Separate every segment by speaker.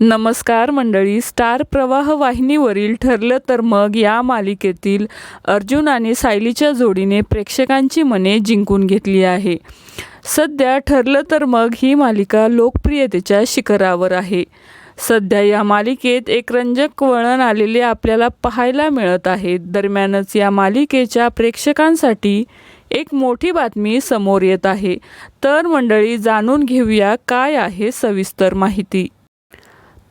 Speaker 1: नमस्कार मंडळी स्टार प्रवाह वाहिनीवरील ठरलं तर मग या मालिकेतील अर्जुन आणि सायलीच्या जोडीने प्रेक्षकांची मने जिंकून घेतली आहे. सध्या ठरलं तर मग ही मालिका लोकप्रियतेच्या शिखरावर आहे. सध्या या मालिकेत एक रंजक वळण आलेले आपल्याला पाहायला मिळत आहे. दरम्यानच या मालिकेच्या प्रेक्षकांसाठी एक मोठी बातमी समोर येत आहे. तर मंडळी जाणून घेऊया काय आहे सविस्तर माहिती.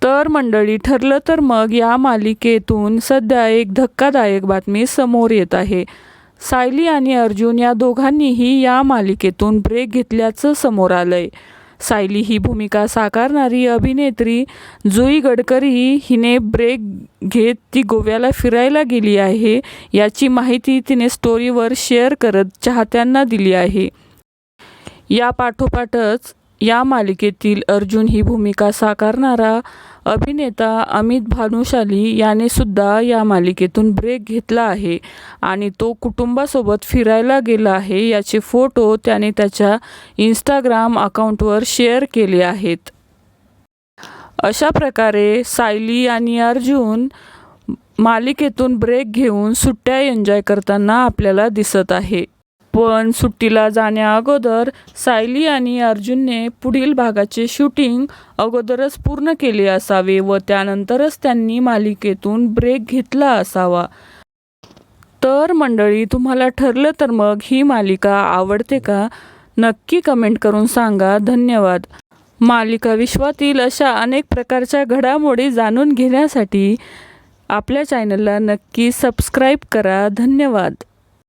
Speaker 1: तर मंडळी ठरलं तर मग या मालिकेतून सध्या एक धक्कादायक बातमी समोर येत आहे. सायली आणि अर्जुन या दोघांनीही या मालिकेतून ब्रेक घेतल्याचं समोर आलंय. सायली ही भूमिका साकारणारी अभिनेत्री जुई गडकरी हिने ब्रेक घेत ती गोव्याला फिरायला गेली आहे याची माहिती तिने स्टोरीवर शेअर करत चाहत्यांना दिली आहे. या पाठोपाठच या मालिकेतील अर्जुन ही भूमिका साकारणारा अभिनेता अमित भानुशाली याने सुद्धा या मालिकेतून ब्रेक घेतला आहे. आणि तो कुटुंबासोबत फिरायला गेला आहे याचे फोटो त्याने त्याच्या इंस्टाग्राम अकाउंटवर शेअर केले आहेत. अशा प्रकारे सायली आणि अर्जुन मालिकेतून ब्रेक घेऊन सुट्ट्या एन्जॉय करताना आपल्याला दिसत आहे. पण सुट्टीला जाण्याअगोदर सायली आणि अर्जुनने पुढील भागाचे शूटिंग अगोदरच पूर्ण केले असावे व त्यानंतरच त्यांनी मालिकेतून ब्रेक घेतला असावा. तर मंडळी तुम्हाला ठरलं तर मग ही मालिका आवडते का? नक्की कमेंट करून सांगा. धन्यवाद. मालिका विश्वातील अशा अनेक प्रकारच्या घडामोडी जाणून घेण्यासाठी आपल्या चॅनलला नक्की सबस्क्राईब करा. धन्यवाद.